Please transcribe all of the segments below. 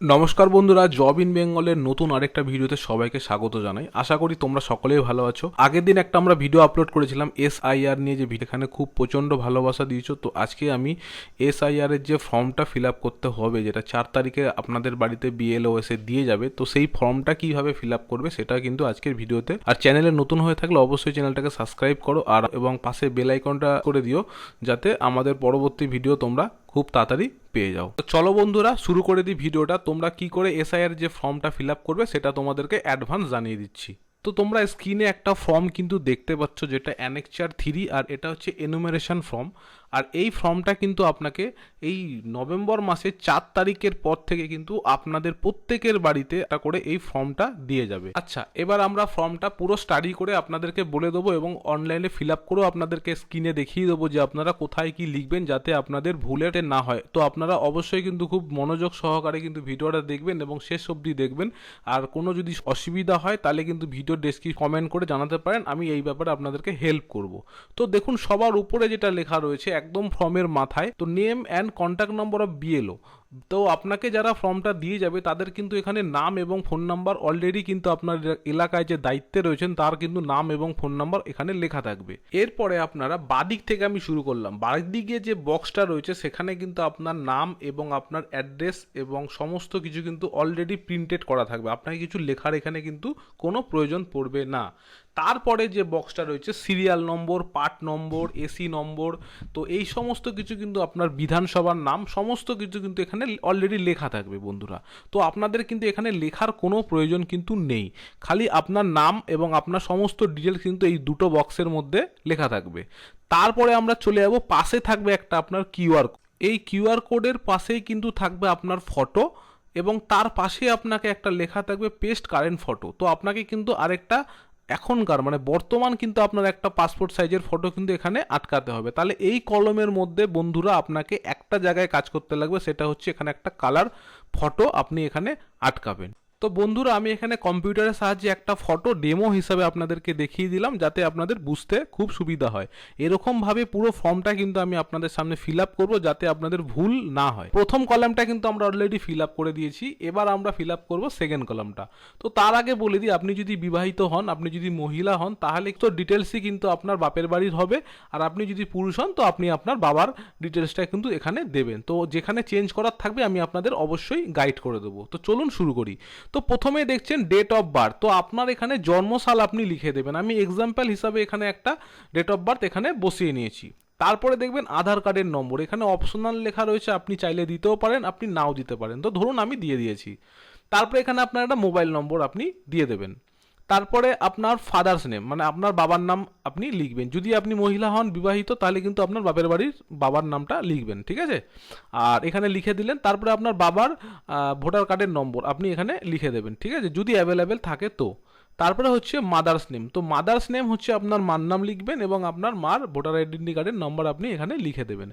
নমস্কার বন্ধুরা, job in বেঙ্গলের নতুন আরেকটা ভিডিওতে সবাইকে স্বাগত জানাই। আশা করি তোমরা সকলেই ভালো আছো। আগের দিন একটা আমরা ভিডিও আপলোড করেছিলাম এস আইআর নিয়ে যে ভিডিও এখানে খুব প্রচণ্ড ভালোবাসা দিয়েছ। তো আজকে আমি এস এর যে ফর্মটা ফিল আপ করতে হবে, যেটা চার তারিখে আপনাদের বাড়িতে বিএলও এসে দিয়ে যাবে, তো সেই ফর্মটা কীভাবে ফিল আপ করবে সেটা কিন্তু আজকের ভিডিওতে। আর চ্যানেলে নতুন হয়ে থাকলে অবশ্যই চ্যানেলটাকে সাবস্ক্রাইব করো, আর এবং পাশে বেল আইকনটা করে দিও, যাতে আমাদের পরবর্তী ভিডিও তোমরা খুব তাড়াতাড়ি পেয়ে যাও। তো চলো বন্ধুরা, শুরু করে দিই ভিডিওটা। তোমরা কি করে এসআইআর যে ফর্মটা ফিল আপ করবে সেটা তোমাদেরকে অ্যাডভান্স জানিয়ে দিচ্ছি। তো তোমরা স্ক্রিনে একটা ফর্ম কিন্তু দেখতে পাচ্ছ, যেটা অ্যানেকচার থ্রি আর এটা হচ্ছে এনুমেরেশন ফর্ম আর এই ফর্মটা কিন্তু আপনাকে এই নভেম্বর মাসের চার তারিখের পর থেকে কিন্তু আপনাদের প্রত্যেকের বাড়িতে একটা করে এই ফর্মটা দিয়ে যাবে। আচ্ছা এবার আমরা ফর্মটা পুরো স্টাডি করে আপনাদেরকে বলে দেবো এবং অনলাইনে ফিল আপ করেও আপনাদেরকে স্ক্রিনে দেখিয়ে দেবো যে আপনারা কোথায় কি লিখবেন যাতে আপনাদের ভুলেটে না হয়। তো আপনারা অবশ্যই কিন্তু খুব মনোযোগ সহকারে কিন্তু ভিডিওটা দেখবেন এবং শেষ অবধি দেখবেন। আর কোনো যদি অসুবিধা হয় তাহলে কিন্তু ভিডিও ডেসক্রিপ কমেন্ট করে জানাতে পারেন, আমি এই ব্যাপারে আপনাদেরকে হেল্প করব। তো দেখুন, সবার উপরে যেটা লেখা রয়েছে একদম ফর্মের মাথায়। তো name and contact number of BLO তো আপনাকে যারা ফর্মটা দিয়ে যাবে, তাদের কিন্তু এখানে নাম এবং ফোন নাম্বার অলরেডি কিন্তু আপনার এলাকায় যে দায়িত্বে রয়েছেন, তার কিন্তু নাম এবং ফোন নাম্বার এখানে লেখা থাকবে। এরপরে আপনারা বাদিক থেকে আমি শুরু করলাম। বাদিকে যে বক্সটা রয়েছে, সেখানে কিন্তু আপনার নাম এবং আপনার অ্যাড্রেস এবং সমস্ত কিছু কিন্তু অলরেডি প্রিন্টেড করা থাকবে। আপনাকে কিছু লেখার এখানে কিন্তু কোনো প্রয়োজন পড়বে না। তারপরে যে বক্সটা রয়েছে serial number part number AC number তো এই সমস্ত কিছু কিন্তু আপনার বিধানসভার নাম, সমস্ত কিছু কিন্তু এখানে অলরেডি লেখা থাকবে বন্ধুরা। তো আপনাদের কিন্তু এখানে লেখার কোনো প্রয়োজন কিন্তু নেই। খালি আপনার নাম এবং আপনার সমস্ত ডিটেলস কিন্তু এই দুটো বক্সের মধ্যে লেখা থাকবে। তারপরে আমরা চলে যাব, পাশে থাকবে একটা আপনার কিউআর এই কিউআর কোডের পাশেই কিন্তু থাকবে আপনার ফটো এবং তার পাশে আপনাকে একটা লেখা থাকবে পেস্ট কারেন্ট ফটো তো আপনাকে কিন্তু আরেকটা এখনকার মানে বর্তমান কিন্তু আপনার একটা পাসপোর্ট সাইজের ফটো কিন্তু এখানে আটকাতে হবে। তাহলে এই কলমের মধ্যে বন্ধুরা আপনাকে একটা জায়গায় কাজ করতে লাগবে, সেটা হচ্ছে এখানে একটা কালার ফটো আপনি এখানে আটকাবেন। তো বন্ধুরা, আমি এখানে কম্পিউটারের সাহায্যে একটা ফটো ডেমো হিসাবে আপনাদেরকে দেখিয়ে দিলাম, যাতে আপনাদের বুঝতে খুব সুবিধা হয়। এরকমভাবে পুরো ফর্মটা কিন্তু আমি আপনাদের সামনে ফিল আপ করব, যাতে আপনাদের ভুল না হয়। প্রথম কলামটা কিন্তু আমরা অলরেডি ফিল আপ করে দিয়েছি, এবার আমরা ফিল আপ করব সেকেন্ড কলামটা তো তার আগে বলে দিই, আপনি যদি বিবাহিত হন, আপনি যদি মহিলা হন, তাহলে তো ডিটেলসই কিন্তু আপনার বাপের বাড়ির হবে, আর আপনি যদি পুরুষ হন, তো আপনি আপনার বাবার ডিটেলসটা কিন্তু এখানে দেবেন। তো যেখানে চেঞ্জ করার থাকবে, আমি আপনাদের অবশ্যই গাইড করে দেবো। তো চলুন শুরু করি। তো প্রথমে দেখছেন ডেট অফ বার্থ তো আপনার এখানে জন্মসাল আপনি লিখে দেবেন। আমি এক্সাম্পল হিসাবে এখানে একটা ডেট অফ বার্থ এখানে বসিয়ে নিয়েছি। তারপরে দেখবেন আধার কার্ডের নম্বর, এখানে অপশনাল লেখা রয়েছে, আপনি চাইলে দিতেও পারেন, আপনি নাও দিতে পারেন। তো ধরুন আমি দিয়ে দিয়েছি। তারপরে এখানে আপনার একটা মোবাইল নম্বর আপনি দিয়ে দেবেন। তারপরে আপনার ফাদার্স নেম মানে আপনার বাবার নাম আপনি লিখবেন। যদি আপনি মহিলা হন, বিবাহিত, তাহলে কিন্তু আপনার বাপের বাড়ির বাবার নামটা লিখবেন, ঠিক আছে? আর এখানে লিখে দিলেন, তারপরে আপনার বাবার ভোটার কার্ডের নম্বর আপনি এখানে লিখে দেবেন, ঠিক আছে? যদি অ্যাভেলেবেল থাকে তো। তারপরে হচ্ছে মাদার্স নেম তো মাদার্স নেম হচ্ছে আপনার মার নাম লিখবেন এবং আপনার মার ভোটার আইডেন্টি কার্ডের নম্বর আপনি এখানে লিখে দেবেন।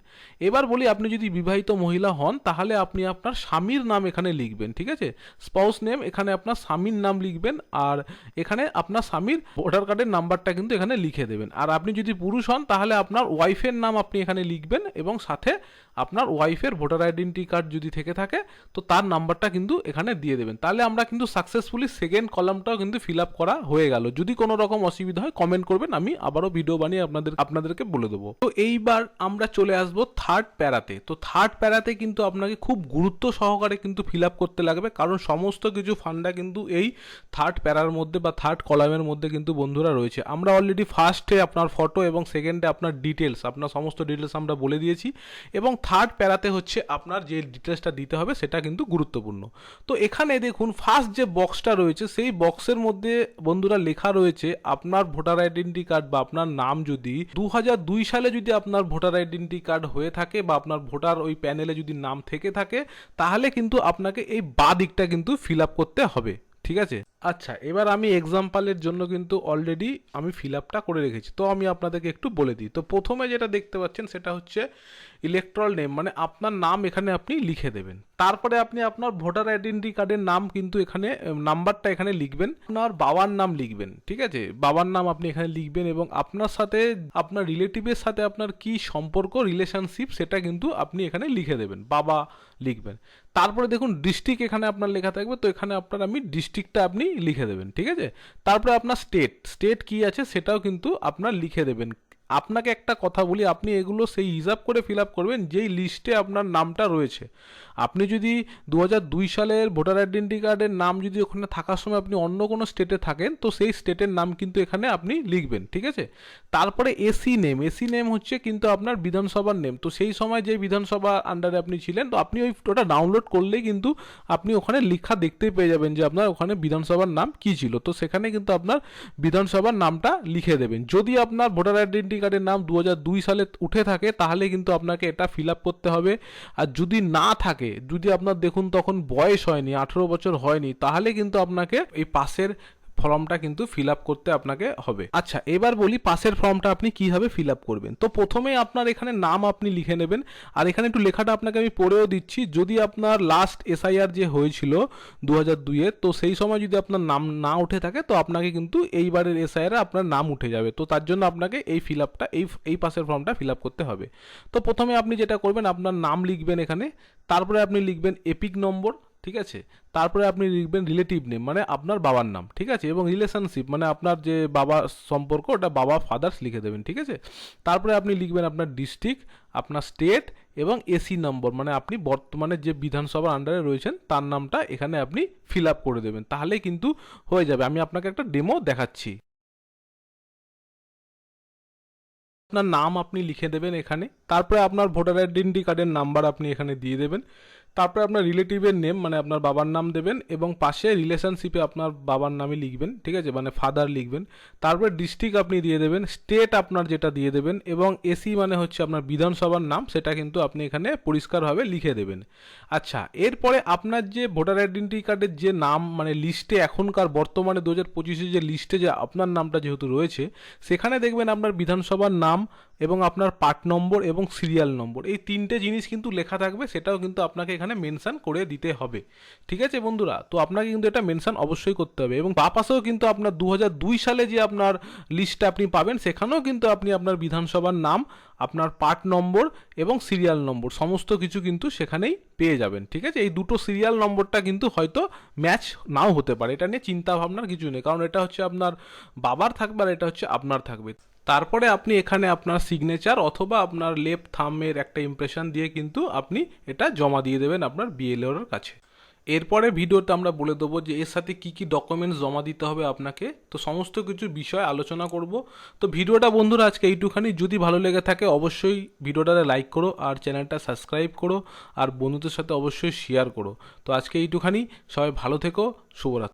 এবার বলি আপনি যদি বিবাহিত মহিলা হন, তাহলে আপনি আপনার স্বামীর নাম এখানে লিখবেন, ঠিক আছে? স্পাউস নেম এখানে আপনার স্বামীর নাম লিখবেন আর এখানে আপনার স্বামীর ভোটার কার্ডের নাম্বারটা কিন্তু এখানে লিখে দেবেন। আর আপনি যদি পুরুষ হন, তাহলে আপনার ওয়াইফের নাম আপনি এখানে লিখবেন এবং সাথে আপনার ওয়াইফের ভোটার আইডেন্টি কার্ড যদি থেকে থাকে, তো তার নাম্বারটা কিন্তু এখানে দিয়ে দেবেন। তাহলে আমরা কিন্তু সাকসেসফুলি সেকেন্ড কলামটাও কিন্তু ফিল আপ করা হয়ে গেল। যদি কোনো রকম অসুবিধা হয় কমেন্ট করবেন, আমি আবারও ভিডিও বানিয়ে আপনাদের, আপনাদেরকে বলে দেবো। তো এইবার আমরা চলে আসব থার্ড প্যারাতে। তো থার্ড প্যারাতে কিন্তু আপনাকে খুব গুরুত্ব সহকারে কিন্তু ফিল আপ করতে লাগবে, কারণ সমস্ত কিছু ফান্ডা কিন্তু এই থার্ড প্যারার মধ্যে বা থার্ড কলামের মধ্যে কিন্তু বন্ধুরা রয়েছে। আমরা অলরেডি ফার্স্টে আপনার ফটো এবং সেকেন্ডে আপনার ডিটেলস আপনার সমস্ত ডিটেলস আমরা বলে দিয়েছি। এবং থার্ড প্যারাতে হচ্ছে আপনার যে ডিটেলসটা দিতে হবে সেটা কিন্তু গুরুত্বপূর্ণ। তো এখানে দেখুন ফার্স্ট যে বক্সটা রয়েছে, সেই বক্সের মধ্যে বন্ধুরা লেখা রয়েছে, আপনার ভোটার আইডেন্টি কার্ড বা আপনার নাম যদি দু হাজার দুই সালে যদি আপনার ভোটার আইডেন্টি কার্ড হয়ে থাকে বা আপনার ভোটার ওই প্যানেলে যদি নাম থেকে থাকে, তাহলে কিন্তু আপনাকে এই বা দিকটা কিন্তু ফিল আপ করতে হবে। ঠিক আছে? আচ্ছা এবার আমি এক্সাম্পলের জন্য কিন্তু অলরেডি আমি ফিল আপটা করে রেখেছি। তো আমি আপনাদেরকে একটু বলে দিই। তো প্রথমে যেটা দেখতে পাচ্ছেন সেটা হচ্ছে ইলেকট্রল নেম মানে আপনার নাম এখানে আপনি লিখে দেবেন। তারপরে আপনি আপনার ভোটার আইডেন্টি কার্ডের নাম কিন্তু এখানে নাম্বারটা এখানে লিখবেন। আপনার বাবার নাম লিখবেন, ঠিক আছে? বাবার নাম আপনি এখানে লিখবেন এবং আপনার সাথে, আপনার রিলেটিভের সাথে আপনার কি সম্পর্ক রিলেশনশিপ সেটা কিন্তু আপনি এখানে লিখে দেবেন। বাবা লিখবেন। তারপরে দেখুন ডিস্ট্রিক্ট এখানে আপনার লেখা থাকবে, তো এখানে আপনার আমি ডিস্ট্রিক্টটা আপনি লিখে দেবেন, ঠিক আছে? তারপরে আপনার স্টেট স্টেট কি আছে সেটাও কিন্তু আপনার লিখে দেবেন। আপনাকে একটা কথা বলি, আপনি এগুলো সেই হিসাব করে ফিল আপ করবেন যেই লিস্টে আপনার নামটা রয়েছে। আপনি যদি দু দুই সালের ভোটার আইডেন্টি কার্ডের নাম যদি ওখানে থাকার সময় আপনি অন্য কোনো স্টেটে থাকেন, তো সেই স্টেটের নাম কিন্তু এখানে আপনি লিখবেন, ঠিক আছে? তারপরে এসি নেম এসি নেম হচ্ছে কিন্তু আপনার বিধানসভার নেম তো সেই সময় যে বিধানসভা আন্ডারে আপনি ছিলেন, তো আপনি ওই ওটা ডাউনলোড করলেই কিন্তু আপনি ওখানে লেখা দেখতেই পেয়ে যাবেন যে আপনার ওখানে বিধানসভার নাম কি ছিল। তো সেখানে কিন্তু আপনার বিধানসভার নামটা লিখে দেবেন। যদি আপনার ভোটার আইডেন্টি কার্ডের নাম দু সালে উঠে থাকে, তাহলে কিন্তু আপনাকে এটা ফিল আপ করতে হবে। আর যদি না থাকে, যদি আপনার দেখুন তখন বয়স হয়নি, আঠেরো বছর হয়নি, তাহলে কিন্তু আপনাকে এই পাশের ফর্মটা কিন্তু ফিল আপ করতে আপনাকে হবে। আচ্ছা এবার বলি পাশের ফর্মটা আপনি কীভাবে ফিল আপ করবেন? তো প্রথমে আপনার এখানে নাম আপনি লিখে নেবেন, আর এখানে একটু লেখাটা আপনাকে আমি পড়েও দিচ্ছি। যদি আপনার লাস্ট এসআইআর যে হয়েছিল দু হাজার দুইয়ে তো সেই সময় যদি আপনার নাম না উঠে থাকে, তো আপনাকে কিন্তু এইবারের এসআইআর আপনার নাম উঠে যাবে। তো তার জন্য আপনাকে এই ফিল আপটা এই এই পাশের ফর্মটা ফিল আপ করতে হবে। তো প্রথমে আপনি যেটা করবেন, আপনার নাম লিখবেন এখানে, তারপরে আপনি লিখবেন এপিক নম্বর ঠিক আছে? তারপরে আপনি লিখবেন রিলেটিভ নেম মানে আপনার বাবার নাম, ঠিক আছে? এবং রিলেশনশিপ মানে আপনার যে বাবা সম্পর্ক, ওটা বাবা ফাদার্স লিখে দেবেন, ঠিক আছে? তারপরে আপনি লিখবেন আপনার ডিস্ট্রিক্ট আপনার স্টেট এবং এসি নম্বর মানে আপনি বর্তমানে যে বিধানসভার আন্ডারে রয়েছেন, তার নামটা এখানে আপনি ফিল আপ করে দেবেন। তাহলেই কিন্তু হয়ে যাবে। আমি আপনাকে একটা ডেমো দেখাচ্ছি। আপনার নাম আপনি লিখে দেবেন এখানে। তারপরে আপনার ভোটার আইডেন্টি কার্ডের নাম্বার আপনি এখানে দিয়ে দেবেন। তারপরে আপনার রিলেটিভের নেম মানে আপনার বাবার নাম দেবেন এবং পাশে রিলেশনশিপে আপনার বাবার নামে লিখবেন, ঠিক আছে? মানে ফাদার লিখবেন। তারপরে ডিস্ট্রিক্ট আপনি দিয়ে দেবেন, স্টেট আপনার যেটা দিয়ে দেবেন এবং এসি মানে হচ্ছে আপনার বিধানসভার নাম, সেটা কিন্তু আপনি এখানে পরিষ্কারভাবে লিখে দেবেন। আচ্ছা এরপরে আপনার যে ভোটার আইডেন্টি কার্ডের যে নাম মানে লিস্টে এখনকার বর্তমানে দু হাজার পঁচিশে যে লিস্টে যে আপনার নামটা যেহেতু রয়েছে, সেখানে দেখবেন আপনার বিধানসভার নাম এবং আপনার পার্ট নম্বর এবং সিরিয়াল নম্বর। এই তিনটে জিনিস কিন্তু লেখা থাকবে, সেটাও কিন্তু আপনাকে এখানে মেনশন করে দিতে হবে। ঠিক আছে বন্ধুরা? তো আপনাকে কিন্তু এটা মেনশন অবশ্যই করতে হবে এবং বা পাশেও কিন্তু আপনার দু হাজার দুই সালে যে আপনার লিস্টটা আপনি পাবেন, সেখানেও কিন্তু আপনি আপনার বিধানসভার নাম, আপনার পার্ট নম্বর এবং সিরিয়াল নম্বর, সমস্ত কিছু কিন্তু সেখানেই পেয়ে যাবেন। ঠিক আছে? এই দুটো সিরিয়াল নম্বরটা কিন্তু হয়তো ম্যাচ নাও হতে পারে। এটা নিয়ে চিন্তা ভাবনার কিছু নেই, কারণ এটা হচ্ছে আপনার বাবার থাকবে আর এটা হচ্ছে আপনার থাকবে। তারপরে আপনি এখানে আপনার সিগনেচার অথবা আপনার লেপ থামের একটা ইমপ্রেশন দিয়ে কিন্তু আপনি এটা জমা দিয়ে দেবেন আপনার বিএলওর কাছে। এরপরে ভিডিওতে আমরা বলে দেবো যে এর সাথে কি কি ডকুমেন্টস জমা দিতে হবে আপনাকে। তো সমস্ত কিছু বিষয় আলোচনা করব। তো ভিডিওটা বন্ধুরা আজকে এইটুখানি। যদি ভালো লেগে থাকে অবশ্যই ভিডিওটাতে লাইক করো আর চ্যানেলটা সাবস্ক্রাইব করো আর বন্ধুদের সাথে অবশ্যই শেয়ার করো। তো আজকে এইটুখানি। সবাই ভালো থেকো, শুভরাত্রি।